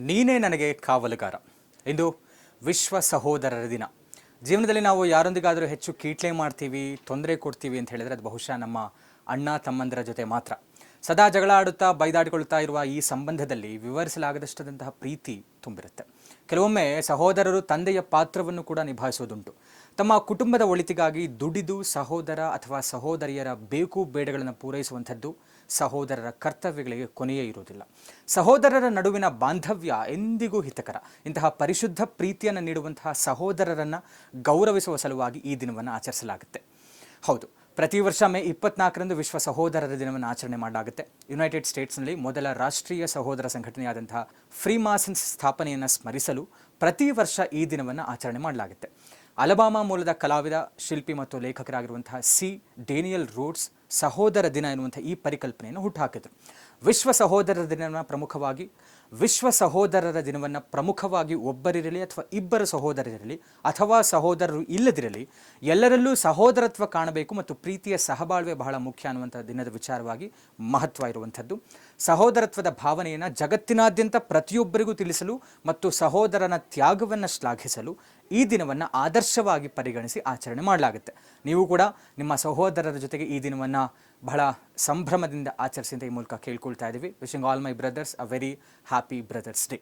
ನೀನೇ ನನಗೆ ಕಾವಲುಗಾರ. ಇಂದು ವಿಶ್ವ ಸಹೋದರರ ದಿನ. ಜೀವನದಲ್ಲಿ ನಾವು ಯಾರೊಂದಿಗಾದರೂ ಹೆಚ್ಚು ಕೀಟ್ಲೆ ಮಾಡ್ತೀವಿ, ತೊಂದರೆ ಕೊಡ್ತೀವಿ ಅಂತ ಹೇಳಿದ್ರೆ ಅದು ಬಹುಶಃ ನಮ್ಮ ಅಣ್ಣ, ತಮ್ಮಂದಿರ ಜೊತೆ ಮಾತ್ರ. ಸದಾ ಜಗಳ ಆಡುತ್ತಾ ಬೈದಾಡಿಕೊಳ್ತಾ ಇರುವ ಈ ಸಂಬಂಧದಲ್ಲಿ ವಿವರಿಸಲಾಗದಷ್ಟಾದಂತಹ ಪ್ರೀತಿ ತುಂಬಿರುತ್ತೆ. ಕೆಲವೊಮ್ಮೆ ಸಹೋದರರು ತಂದೆಯ ಪಾತ್ರವನ್ನು ಕೂಡ ನಿಭಾಯಿಸೋದುಂಟು. ತಮ್ಮ ಕುಟುಂಬದ ಒಳಿತಿಗಾಗಿ ದುಡಿದು ಸಹೋದರ ಅಥವಾ ಸಹೋದರಿಯರ ಬೇಕು ಬೇಡಗಳನ್ನು ಪೂರೈಸುವಂಥದ್ದು ಸಹೋದರರ ಕರ್ತವ್ಯಗಳಿಗೆ ಕೊನೆಯೇ ಇರುವುದಿಲ್ಲ. ಸಹೋದರರ ನಡುವಿನ ಬಾಂಧವ್ಯ ಎಂದಿಗೂ ಹಿತಕರ. ಇಂತಹ ಪರಿಶುದ್ಧ ಪ್ರೀತಿಯನ್ನು ನೀಡುವಂತಹ ಸಹೋದರರನ್ನು ಗೌರವಿಸುವ ಸಲುವಾಗಿ ಈ ದಿನವನ್ನು ಆಚರಿಸಲಾಗುತ್ತೆ. ಹೌದು. ಪ್ರತಿ ವರ್ಷ ಮೇ ಇಪ್ಪತ್ನಾಲ್ಕರಂದು ವಿಶ್ವ ಸಹೋದರರ ದಿನವನ್ನು ಆಚರಣೆ ಮಾಡಲಾಗುತ್ತೆ. ಯುನೈಟೆಡ್ ಸ್ಟೇಟ್ಸ್ನಲ್ಲಿ ಮೊದಲ ರಾಷ್ಟ್ರೀಯ ಸಹೋದರ ಸಂಘಟನೆಯಾದಂತಹ ಫ್ರೀಮಾಸನ್ಸ್ ಸ್ಥಾಪನೆಯನ್ನು ಸ್ಮರಿಸಲು ಪ್ರತಿ ವರ್ಷ ಈ ದಿನವನ್ನು ಆಚರಣೆ ಮಾಡಲಾಗುತ್ತೆ. ಅಲಬಾಮಾ ಮೂಲದ ಕಲಾವಿದ, ಶಿಲ್ಪಿ ಮತ್ತು ಲೇಖಕರಾಗಿರುವಂತಹ ಸಿ. ಡೇನಿಯಲ್ ರೋಡ್ಸ್ ಸಹೋದರ ದಿನ ಎನ್ನುವಂಥ ಈ ಪರಿಕಲ್ಪನೆಯನ್ನು ಹುಟ್ಟುಹಾಕಿದರು. ವಿಶ್ವ ಸಹೋದರರ ದಿನವನ್ನು ಪ್ರಮುಖವಾಗಿ, ವಿಶ್ವ ಸಹೋದರರ ದಿನವನ್ನು ಪ್ರಮುಖವಾಗಿ ಒಬ್ಬರಿರಲಿ ಅಥವಾ ಇಬ್ಬರ ಸಹೋದರರಿರಲಿ ಅಥವಾ ಸಹೋದರರು ಇಲ್ಲದಿರಲಿ, ಎಲ್ಲರಲ್ಲೂ ಸಹೋದರತ್ವ ಕಾಣಬೇಕು ಮತ್ತು ಪ್ರೀತಿಯ ಸಹಬಾಳ್ವೆ ಬಹಳ ಮುಖ್ಯ ಅನ್ನುವಂಥ ದಿನದ ವಿಚಾರವಾಗಿ ಮಹತ್ವ ಇರುವಂಥದ್ದು. ಸಹೋದರತ್ವದ ಭಾವನೆಯನ್ನು ಜಗತ್ತಿನಾದ್ಯಂತ ಪ್ರತಿಯೊಬ್ಬರಿಗೂ ತಿಳಿಸಲು ಮತ್ತು ಸಹೋದರನ ತ್ಯಾಗವನ್ನು ಶ್ಲಾಘಿಸಲು ಈ ದಿನವನ್ನು ಆದರ್ಶವಾಗಿ ಪರಿಗಣಿಸಿ ಆಚರಣೆ ಮಾಡಲಾಗುತ್ತೆ. ನೀವು ಕೂಡ ನಿಮ್ಮ ಸಹೋದರರ ಜೊತೆಗೆ ಈ ದಿನವನ್ನು ಬಹಳ ಸಂಭ್ರಮದಿಂದ ಆಚರಿಸಿದ ಈ ಮೂಲಕ ಕೇಳ್ಕೊಳ್ತಾ ಇದ್ದೀವಿ. Wishing all my brothers uh very happy brothers day